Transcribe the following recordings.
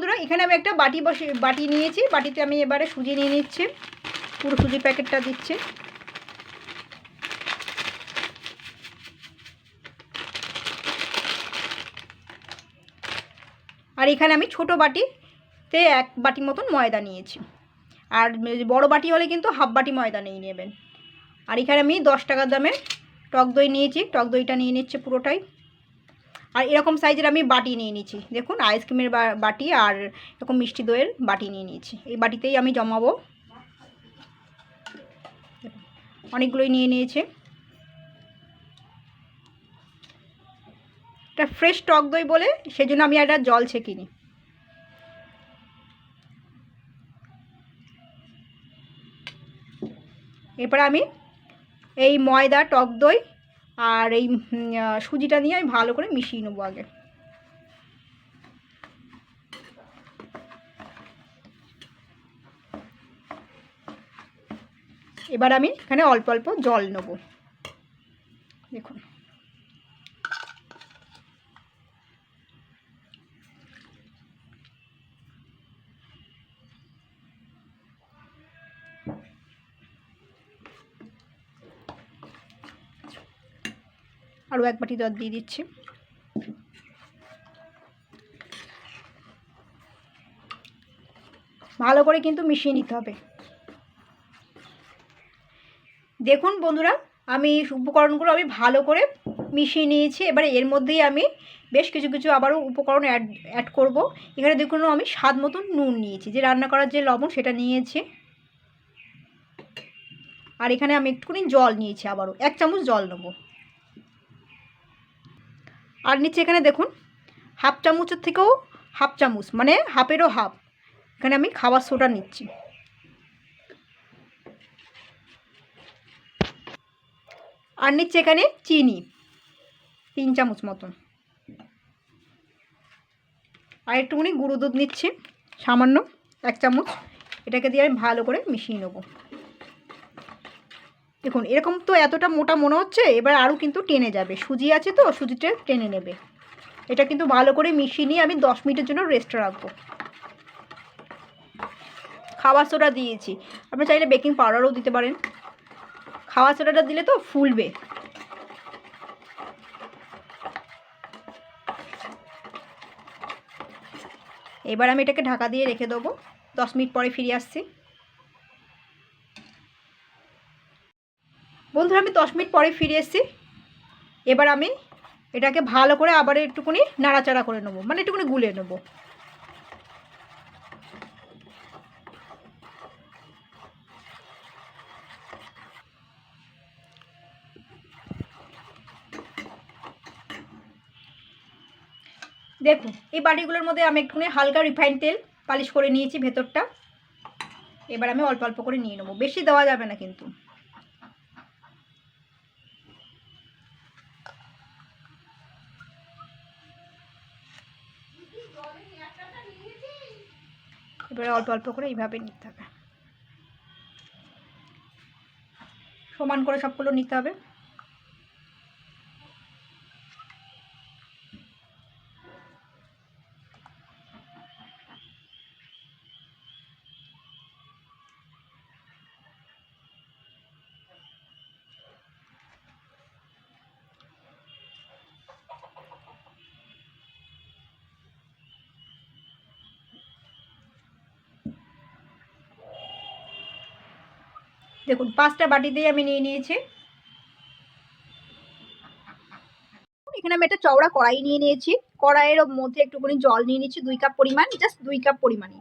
বন্ধুরা, এখানে আমি একটা বাটি বসে, বাটি নিয়েছি। বাটিতে আমি এবারে সুজি নিয়ে নিচ্ছি। পুরো সুজির প্যাকেটটা দিচ্ছি। আর এখানে আমি ছোট বাটিতে এক বাটি মতন ময়দা নিয়েছি। আর বড় বাটি হলে কিন্তু হাফ বাটি ময়দা নিয়ে নেবেন। আর এখানে আমি দশ টাকার দামের টক দই নিয়েছি। টক দইটা নিয়ে নিচ্ছে পুরোটাই। আর এরকম সাইজের আমি বাটি নিয়ে নিয়েছি। দেখুন, আইসক্রিমের বাটি আর এরকম মিষ্টি দইয়ের বাটি নিয়ে নিয়েছি। এই বাটিতেই আমি জমাবো। অনেকগুলোই নিয়ে নিয়েছে। এটা ফ্রেশ টক দই বলে, সেজন্য আমি একটা জল ছেঁকিনি। এরপরে আমি এই ময়দা, টক দই আর এই সুজিটা নিয়ে আমি ভালো করে মিশিয়ে নেব আগে। এবার আমি এখানে অল্প অল্প জল নেব। দেখুন। আরও এক বাটি জল দিয়ে দিচ্ছি। ভালো করে কিন্তু মিশিয়ে নিতে হবে। দেখুন বন্ধুরা, আমি উপকরণগুলো আমি ভালো করে মিশিয়ে নিয়েছি। এবারে এর মধ্যেই আমি বেশ কিছু কিছু আবারও উপকরণ অ্যাড অ্যাড করব। এখানে দেখুন আমি স্বাদ মতন নুন নিয়েছি। যে রান্না করার যে লবণ, সেটা নিয়েছি। আর এখানে আমি একটুখানি জল নিয়েছি আবারও। এক চামচ জল নেব। আর নিচে এখানে দেখুন, হাফ চামচের থেকেও হাফ চামচ মানে হাফেরও হাফ। এখানে আমি খাবার সোডা নিচ্ছি। আর নিচ্ছে এখানে চিনি, তিন চামচ মতন। আর একটুখানি গুঁড়ো দুধ নিচ্ছি, সামান্য এক চামচ। এটাকে দিয়ে আমি ভালো করে মিশিয়ে নেব। দেখুন, এরকম তো এতটা মোটা মনে হচ্ছে, এবার আরও কিন্তু টেনে যাবে। সুজি আছে তো, সুজিটা টেনে নেবে। এটা কিন্তু ভালো করে মিশিয়ে নিয়ে আমি দশ মিনিটের জন্য রেস্টে রাখব। খাওয়া সোডা দিয়েছি। আপনি চাইলে বেকিং পাউডারও দিতে পারেন। খাওয়া সোডাটা দিলে তো ফুলবে। এবার আমি এটাকে ঢাকা দিয়ে রেখে দেবো। দশ মিনিট পরে ফিরে আসছি। বন্ধুরা, আমি দশ মিনিট পরে ফিরে এসেছি। এবার আমি এটাকে ভালো করে আবার একটুখানি নাড়াচাড়া করে নেব মানে একটুখানি গুলে নেব। দেখুন, এই বাটিগুলোর মধ্যে আমি একটুখানি হালকা রিফাইন তেল পালিশ করে নিয়েছি ভেতরটা। এবার আমি অল্প অল্প করে নিয়ে নেব, বেশি দেওয়া যাবে না কিন্তু। এবারে অল্প অল্প করে এইভাবে নিতে হবে। সমান করে সবগুলো নিতে হবে। দেখুন, পাঁচটা বাটিতেই আমি নিয়ে নিয়েছি। এখানে আমি একটা চওড়া কড়াই নিয়ে নিয়েছি। কড়াইয়ের মধ্যে একটুখানি জল নিয়ে নিয়েছি দুই কাপ পরিমাণ জাস্ট দুই কাপ পরিমাণে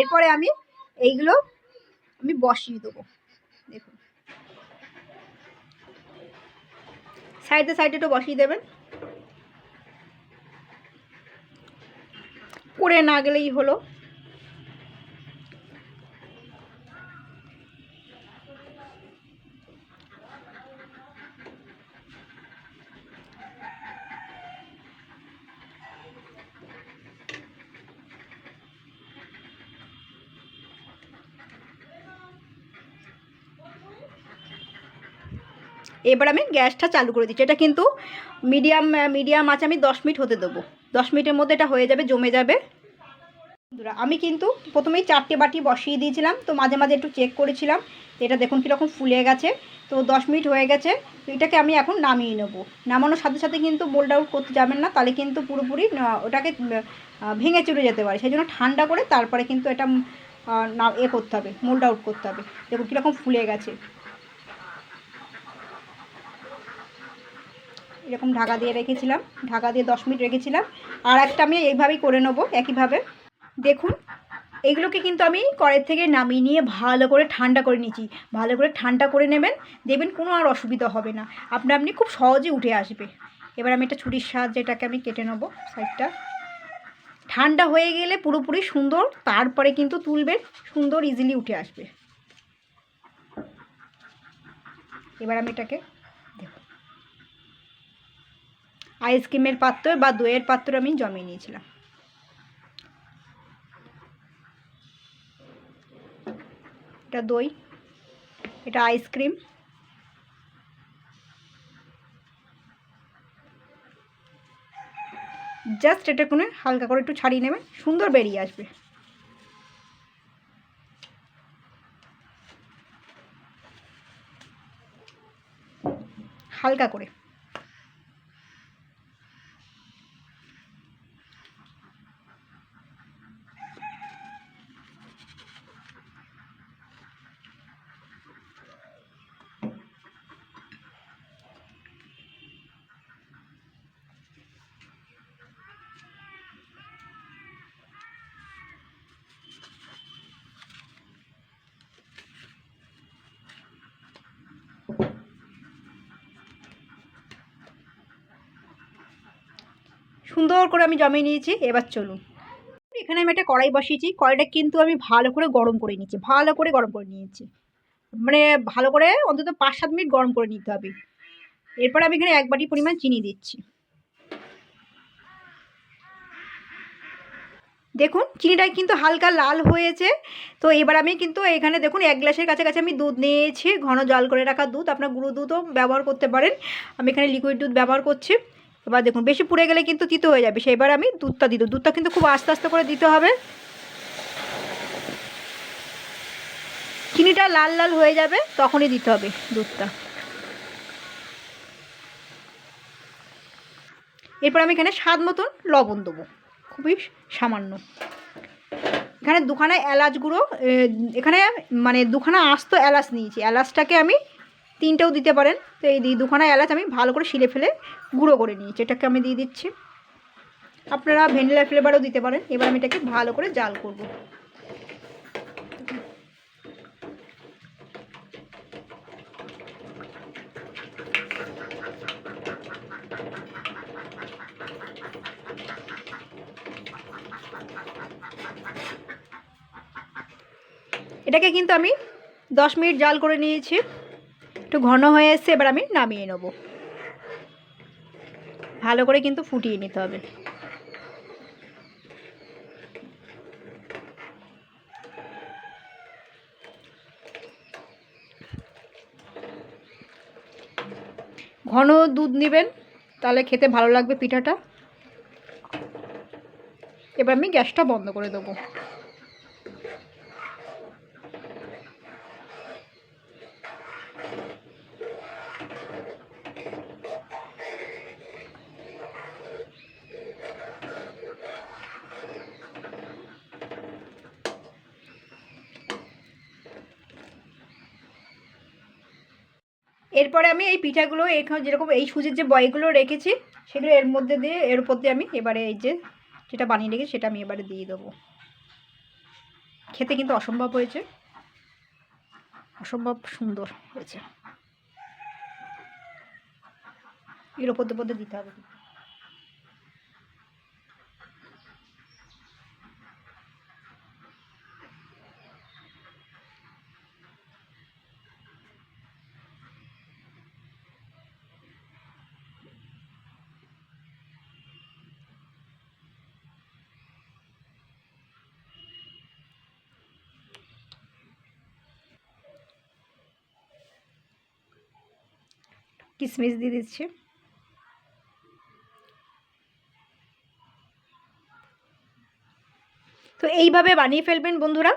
এরপরে আমি এইগুলো আমি বসিয়ে দেবো। দেখুন। সাইডে সাইডে একটু বসিয়ে দেবেন। পড়ে না গেলেই হলো। এবার আমি গ্যাসটা চালু করে দিচ্ছি। এটা কিন্তু মিডিয়াম মিডিয়াম আছে, আমি দশ মিনিট হতে দেবো। দশ মিনিটের মধ্যে এটা হয়ে যাবে, জমে যাবে। বন্ধুরা, আমি কিন্তু প্রথমেই চারটে বাটি বসিয়ে দিয়েছিলাম, তো মাঝে মাঝে একটু চেক করেছিলাম। এটা দেখুন কীরকম ফুলে গেছে। তো দশ মিনিট হয়ে গেছে এটাকে আমি এখন নামিয়ে নেব। নামানোর সাথে সাথে কিন্তু মোল্ড আউট করতে যাবেন না, তাহলে কিন্তু পুরোপুরি ওটাকে ভেঙে চুরে যেতে পারে। সেই জন্য ঠান্ডা করে তারপরে কিন্তু এটা না, এ করতে হবে মোল্ড আউট করতে হবে। দেখুন কীরকম ফুলে গেছে। এরকম ঢাকা দিয়ে রেখেছিলাম। ঢাকা দিয়ে দশ মিনিট রেখেছিলাম। আর একটা আমি এইভাবেই করে নেব, একইভাবে। দেখুন এইগুলোকে কিন্তু আমি কড়াই থেকে নামিয়ে নিয়ে ভালো করে ঠান্ডা করে নিয়েছি ভালো করে ঠান্ডা করে নেবেন, দেখবেন কোনো আর অসুবিধা হবে না। আপনা আপনি খুব সহজে উঠে আসবে। এবার আমি একটা ছুরির সাহায্যে এটাকে আমি কেটে নেব সাইডটা। ঠান্ডা হয়ে গেলে পুরোপুরি সুন্দর, তারপরে কিন্তু তুলবেন, সুন্দর ইজিলি উঠে আসবে। এবার আমি এটাকে আইসক্রিমের পাত্র বা দইয়ের পাত্র আমি জমিয়ে নিয়েছিলাম। এটা দই, এটা আইসক্রিম। জাস্ট এটা কোনো হালকা করে একটু ছাড়িয়ে নেবেন, সুন্দর বেরিয়ে আসবে। হালকা করে। সুন্দর করে আমি জমিয়ে নিয়েছি, এবার চলুন। এখানে আমি একটা কড়াই বসিয়েছি, কড়াইটা কিন্তু আমি ভালো করে গরম করে নিয়েছি, ভালো করে গরম করে নিয়েছি। মানে ভালো করে অন্তত পাঁচ সাত মিনিট গরম করে নিতে হবে। এরপর আমি এখানে এক বাটি পরিমাণ চিনি দিচ্ছি। দেখুন, চিনিটা কিন্তু হালকা লাল হয়েছে। তো এবার আমি কিন্তু এখানে দেখুন, এক গ্লাসের কাছাকাছি আমি দুধ নিয়েছি, ঘন জল করে রাখা দুধ। আপনার গুঁড়ো দুধও ব্যবহার করতে পারেন। আমি এখানে লিকুইড দুধ ব্যবহার করছি। এবার দেখুন, বেশি পুড়ে গেলে কিন্তু তিতো হয়ে যাবে। সেবার আমি দুধটা দিই দুধটা কিন্তু খুব আস্তে আস্তে করে দিতে হবে। চিনিটা লাল লাল হয়ে যাবে, তখনই দিতে হবে দুধটা। এরপর আমি এখানে স্বাদ মতন লবণ দেবো। খুবই সামান্য। এখানে দুখানা এলাচ গুঁড়ো এখানে মানে দুখানা আস্ত এলাচ নিয়েছি। এলাচটাকে আমি তিনটেও দিতে পারেন। তো এই দি- দুখানা এলাচ আমি ভালো করে শিলে ফেলে গুঁড়ো করে নিয়েছি। এটাকে আমি দিয়ে দিচ্ছি। আপনারা ভ্যানিলা ফ্লেভারও দিতে পারেন। এবার আমি এটাকে ভালো করে জাল করব। এটাকে কিন্তু আমি দশ মিনিট জাল করে নিয়েছি। একটু ঘন হয়ে এসছে, এবার আমি নামিয়ে নেব। ভালো করে কিন্তু ফুটিয়ে নিতে হবে। ঘন দুধ নেবেন, তাহলে খেতে ভালো লাগবে পিঠাটা। এবার আমি গ্যাসটা বন্ধ করে দেবো। এরপরে আমি এই পিঠাগুলো এখানে যেরকম এই সুজির যে বয়গুলো রেখেছি, সেগুলো এর মধ্যে দিয়ে, এর উপর দিয়ে আমি এবারে এই যে যেটা বানিয়ে রেখেছি, সেটা আমি এবারে দিয়ে দেবো। খেতে কিন্তু অসম্ভব হয়েছে। অসম্ভব সুন্দর হয়েছে। এর ওপর দিতে হবে। কিশমিশ দিয়ে দিচ্ছি। তো এইভাবে বানিয়ে ফেলবেন বন্ধুরা।